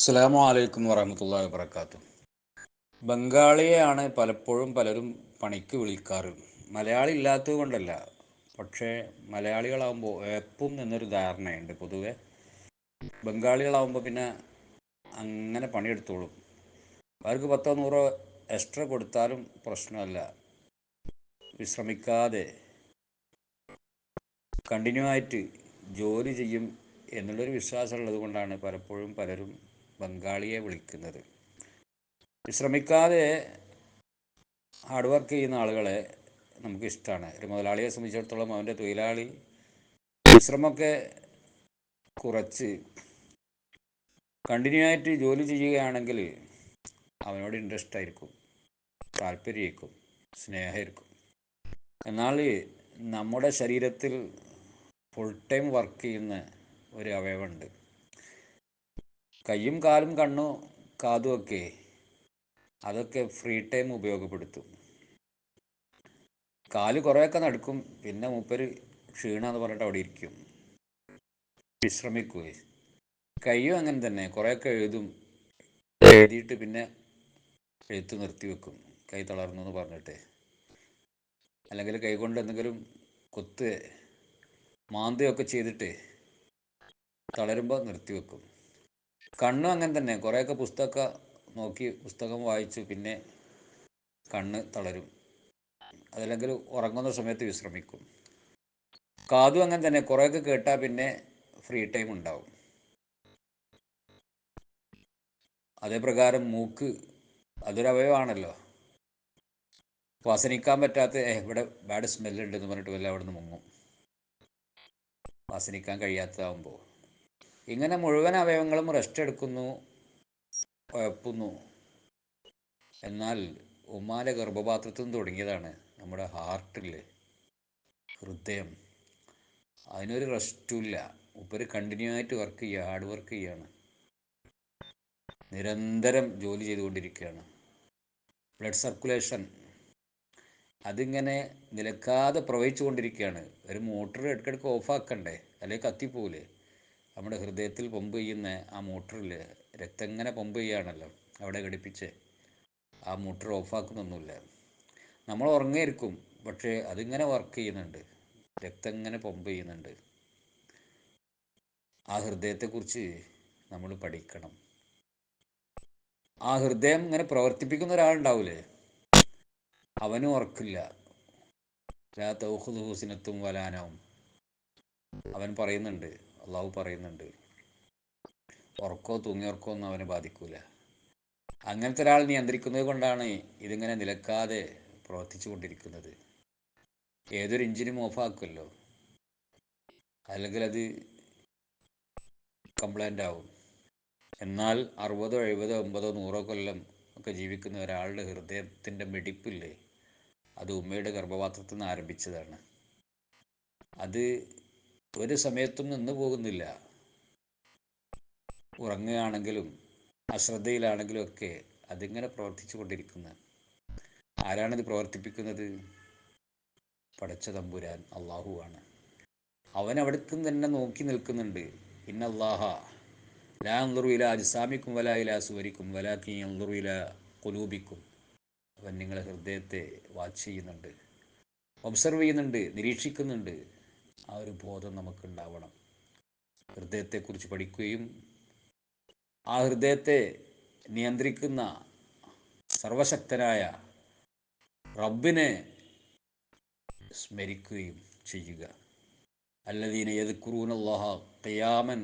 അസ്സാം വലൈക്കും വറഹമത്തല്ലാ വാബർക്കാത്തു ബംഗാളിയെയാണ് പലപ്പോഴും പലരും പണിക്ക് വിളിക്കാറ്. മലയാളി ഇല്ലാത്തത് കൊണ്ടല്ല. പക്ഷേ മലയാളികളാകുമ്പോൾ എപ്പം എന്നൊരു ധാരണയുണ്ട്. പൊതുവെ ബംഗാളികളാകുമ്പോൾ പിന്നെ അങ്ങനെ പണിയെടുത്തോളും. അവർക്ക് പത്തോ നൂറോ എക്സ്ട്രാ കൊടുത്താലും പ്രശ്നമല്ല. വിശ്രമിക്കാതെ കണ്ടിന്യൂ ആയിട്ട് ജോലി ചെയ്യും എന്നുള്ളൊരു വിശ്വാസം ഉള്ളത് കൊണ്ടാണ് പലപ്പോഴും പലരും ബംഗാളിയെ വിളിക്കുന്നത്. വിശ്രമിക്കാതെ ഹാർഡ് വർക്ക് ചെയ്യുന്ന ആളുകളെ നമുക്ക് ഇഷ്ടമാണ് ഒരു മുതലാളിയെ സംബന്ധിച്ചിടത്തോളം അവന്റെ തൊഴിലാളി വിശ്രമമൊക്കെ കുറച്ച് കണ്ടിന്യൂ ആയിട്ട് ജോലി ചെയ്യുകയാണെങ്കിൽ അവനോട് ഇൻട്രസ്റ്റ് ആയിരിക്കും താല്പര്യമായിരിക്കും സ്നേഹമായിരിക്കും. എന്നാൽ നമ്മുടെ ശരീരത്തിൽ ഫുൾ ടൈം വർക്ക് ചെയ്യുന്ന ഒരു അവയവമുണ്ട്. കയ്യും കാലും കണ്ണും കാതുമൊക്കെ അതൊക്കെ ഫ്രീ ടൈം ഉപയോഗപ്പെടുത്തും. കാൽ കുറേയൊക്കെ നടക്കും. പിന്നെ മൂപ്പര് ക്ഷീണമെന്ന് പറഞ്ഞിട്ട് അവിടെ ഇരിക്കും. വിശ്രമിക്കുകയും കയ്യും അങ്ങനെ തന്നെ. കുറേയൊക്കെ എഴുതും. എഴുതിയിട്ട് പിന്നെ എഴുത്ത് നിർത്തി വെക്കും. കൈ തളർന്നു എന്ന് പറഞ്ഞിട്ട്. അല്ലെങ്കിൽ കൈകൊണ്ട് എന്തെങ്കിലും കൊത്ത് മാന്തയൊക്കെ ചെയ്തിട്ട് തളരുമ്പോൾ നിർത്തി വെക്കും. കണ്ണും അങ്ങനെ തന്നെ. കുറേയൊക്കെ പുസ്തകമൊക്കെ നോക്കി പുസ്തകം വായിച്ചു. പിന്നെ കണ്ണ് തളരും. അതല്ലെങ്കിൽ ഉറങ്ങുന്ന സമയത്ത് വിശ്രമിക്കും. കാതും അങ്ങനെ തന്നെ. കുറേയൊക്കെ കേട്ടാൽ പിന്നെ ഫ്രീ ടൈം ഉണ്ടാവും. അതേപ്രകാരം മൂക്ക് അതൊരവയവാണല്ലോ വാസനിക്കാൻ പറ്റാത്ത ഇവിടെ ബാഡ് സ്മെല്ലുണ്ട് എന്ന് പറഞ്ഞിട്ട് വല്ല അവിടെ നിന്ന് മുങ്ങും. വാസനിക്കാൻ കഴിയാത്തതാകുമ്പോൾ ഇങ്ങനെ മുഴുവൻ അവയവങ്ങളും റെസ്റ്റ് എടുക്കുന്നു കുഴപ്പുന്നു എന്നാൽ ഉമ്മാന്റെ ഗർഭപാത്രത്തിൽ നിന്ന് തുടങ്ങിയതാണ് നമ്മുടെ ഹാർട്ടിൽ ഹൃദയം. അതിനൊരു റെസ്റ്റുമില്ല ഉപ്പര് കണ്ടിന്യൂ ആയിട്ട് വർക്ക് ചെയ്യുക ഹാർഡ് വർക്ക് ചെയ്യുകയാണ്. നിരന്തരം ജോലി ചെയ്തുകൊണ്ടിരിക്കുകയാണ്. ബ്ലഡ് സർക്കുലേഷൻ അതിങ്ങനെ നിലക്കാതെ പ്രവഹിച്ചു കൊണ്ടിരിക്കുകയാണ് ഒരു മോട്ടർ ഇടയ്ക്കിടയ്ക്ക് ഓഫാക്കണ്ടേ അല്ലെങ്കിൽ കത്തിപ്പോവില്ലേ നമ്മുടെ ഹൃദയത്തിൽ പമ്പ് ചെയ്യുന്ന ആ മോട്ടറിൽ രക്തം ഇങ്ങനെ പമ്പ് ചെയ്യുകയാണല്ലോ അവിടെ ഘടിപ്പിച്ച്. ആ മോട്ടർ ഓഫാക്കുന്നൊന്നുമില്ല. നമ്മൾ ഉറങ്ങിയിരിക്കും പക്ഷേ അതിങ്ങനെ വർക്ക് ചെയ്യുന്നുണ്ട്. രക്തം ഇങ്ങനെ പമ്പ് ചെയ്യുന്നുണ്ട്. ആ ഹൃദയത്തെക്കുറിച്ച് നമ്മൾ പഠിക്കണം. ആ ഹൃദയം ഇങ്ങനെ പ്രവർത്തിപ്പിക്കുന്ന ഒരാളുണ്ടാവില്ലേ അവനും ഉറക്കില്ല. തൗഹുദൂസിനത്തും വലാനാവും. അവൻ പറയുന്നുണ്ട് അള്ളാഹു പറയുന്നുണ്ട്. ഉറക്കോ തൂങ്ങിയുറക്കോ ഒന്നും അവനെ ബാധിക്കൂല. അങ്ങനത്തെ ഒരാൾ നിയന്ത്രിക്കുന്നത് കൊണ്ടാണ് ഇതിങ്ങനെ നിലക്കാതെ പ്രവർത്തിച്ചു കൊണ്ടിരിക്കുന്നത്. ഏതൊരു എഞ്ചിനും ഓഫാക്കുമല്ലോ അല്ലെങ്കിൽ അത് കംപ്ലൈന്റ് ആവും. എന്നാൽ അറുപതോ എഴുപതോ ഒമ്പതോ നൂറോ കൊല്ലം ഒക്കെ ജീവിക്കുന്ന ഒരാളുടെ ഹൃദയത്തിന്റെ മിടിപ്പില്ലേ? അത് ഉമ്മയുടെ ഗർഭപാത്രത്തിൽ നിന്ന് ആരംഭിച്ചതാണ്. അത് ഒരു സമയത്തും നിന്നു പോകുന്നില്ല. ഉറങ്ങുകയാണെങ്കിലും അശ്രദ്ധയിലാണെങ്കിലും ഒക്കെ അതിങ്ങനെ പ്രവർത്തിച്ചു കൊണ്ടിരിക്കുന്ന. ആരാണിത് പ്രവർത്തിപ്പിക്കുന്നത്? പടച്ച തമ്പുരാൻ അള്ളാഹുവാണ് അവൻ അവിടേക്കും തന്നെ നോക്കി നിൽക്കുന്നുണ്ട്. ഇന്നല്ലാഹ ലാ അന്തുറുയില അജിസാമിക്കും വല ഇല സുവരിക്കും വലാക്കി അന്തുറുയില കൊലൂബിക്കും അവൻ നിങ്ങളെ ഹൃദയത്തെ വാച്ച് ചെയ്യുന്നുണ്ട്. ഒബ്സർവ് ചെയ്യുന്നുണ്ട് നിരീക്ഷിക്കുന്നുണ്ട്. ആ ഒരു ബോധം നമുക്കുണ്ടാവണം. ഹൃദയത്തെക്കുറിച്ച് പഠിക്കുകയും ആ ഹൃദയത്തെ നിയന്ത്രിക്കുന്ന സർവശക്തനായ റബ്ബിനെ സ്മരിക്കുകയും ചെയ്യുക. അല്ലദീന യദ്ക്കുറൂനല്ലാഹ ഖിയാമൻ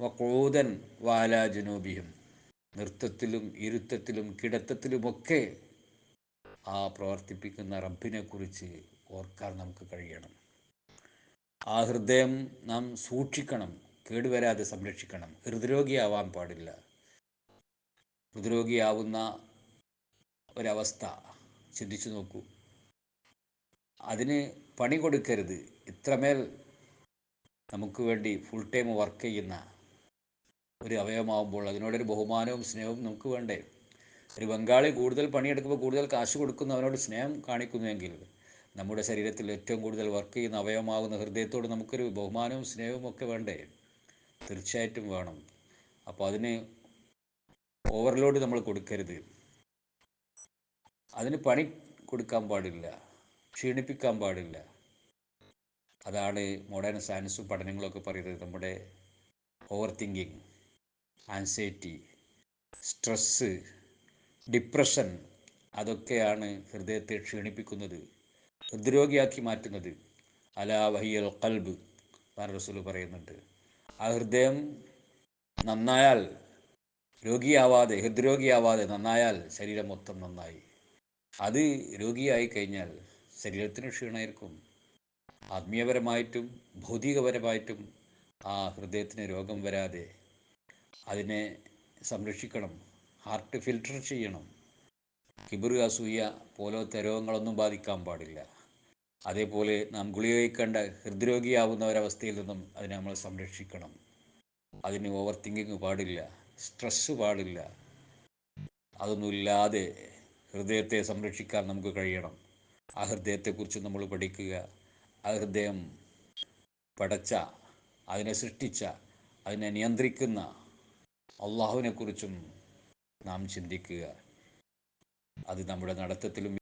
വഖൂദൻ വാലാ ജുനൂബിയും നൃത്തത്തിലും ഇരുത്തത്തിലും കിടത്തത്തിലുമൊക്കെ ആ പ്രവർത്തിപ്പിക്കുന്ന റബ്ബിനെ കുറിച്ച് ഓർക്കാൻ നമുക്ക് കഴിയണം. ആ ഹൃദയം നാം സൂക്ഷിക്കണം കേടുവരാതെ സംരക്ഷിക്കണം. ഹൃദ്രോഗിയാവാൻ പാടില്ല. ഹൃദ്രോഗിയാവുന്ന ഒരവസ്ഥ. ചിന്തിച്ചു നോക്കൂ. അതിന് പണി കൊടുക്കരുത്. ഇത്രമേൽ നമുക്ക് വേണ്ടി ഫുൾ ടൈം വർക്ക് ചെയ്യുന്ന ഒരു അവയവമാവുമ്പോൾ അതിനോടൊരു ബഹുമാനവും സ്നേഹവും നമുക്ക് വേണ്ടേ? ഒരു ബംഗാളി കൂടുതൽ പണിയെടുക്കുമ്പോൾ കൂടുതൽ കാശ് കൊടുക്കുന്ന അവനോട് സ്നേഹം കാണിക്കുന്നുവെങ്കിൽ നമ്മുടെ ശരീരത്തിൽ ഏറ്റവും കൂടുതൽ വർക്ക് ചെയ്യുന്ന അവയവമാകുന്ന ഹൃദയത്തോട് നമുക്കൊരു ബഹുമാനവും സ്നേഹവും ഒക്കെ വേണ്ടേ? തീർച്ചയായിട്ടും വേണം. അപ്പോൾ അതിന് ഓവർലോഡ് നമ്മൾ കൊടുക്കരുത്. അതിന് പണി കൊടുക്കാൻ പാടില്ല. ക്ഷീണിപ്പിക്കാൻ പാടില്ല. അതാണ് മോഡേൺ സയൻസും പഠനങ്ങളൊക്കെ പറയുന്നത് നമ്മുടെ over thinking anxiety stress depression അതൊക്കെയാണ് ഹൃദയത്തെ ക്ഷീണിപ്പിക്കുന്നത്. ഹൃദ്രോഗിയാക്കി മാറ്റുന്നത്. അലാ വഹിയൽ കൽബ് റസൂൽ പറയുന്നുണ്ട്. ആ ഹൃദയം നന്നായാൽ രോഗിയാവാതെ ഹൃദ്രോഗിയാവാതെ നന്നായാൽ ശരീരം മൊത്തം നന്നായി. അത് രോഗിയായി കഴിഞ്ഞാൽ ശരീരത്തിന് ക്ഷീണമായിരിക്കും. ആത്മീയപരമായിട്ടും ഭൗതികപരമായിട്ടും ആ ഹൃദയത്തിന് രോഗം വരാതെ അതിനെ സംരക്ഷിക്കണം. ഹാർട്ട് ഫിൽട്ടർ ചെയ്യണം. കിബിറ് അസൂയ പോലത്തെ രോഗങ്ങളൊന്നും ബാധിക്കാൻ പാടില്ല. അതേപോലെ നാം ഗുളിക കഴിക്കേണ്ട ഹൃദ്രോഗിയാവുന്ന ഒരവസ്ഥയിൽ നിന്നും അതിനെ നമ്മൾ സംരക്ഷിക്കണം. അതിന് ഓവർ തിങ്കിങ് പാടില്ല സ്ട്രെസ്സ് പാടില്ല. അതൊന്നുമില്ലാതെ ഹൃദയത്തെ സംരക്ഷിക്കാൻ നമുക്ക് കഴിയണം. ആ ഹൃദയത്തെക്കുറിച്ച് നമ്മൾ പഠിക്കുക. ആ ഹൃദയം പടച്ച അതിനെ സൃഷ്ടിച്ച അതിനെ നിയന്ത്രിക്കുന്ന അള്ളാഹുവിനെക്കുറിച്ചും നാം ചിന്തിക്കുക. അത് നമ്മുടെ നടത്തത്തിലും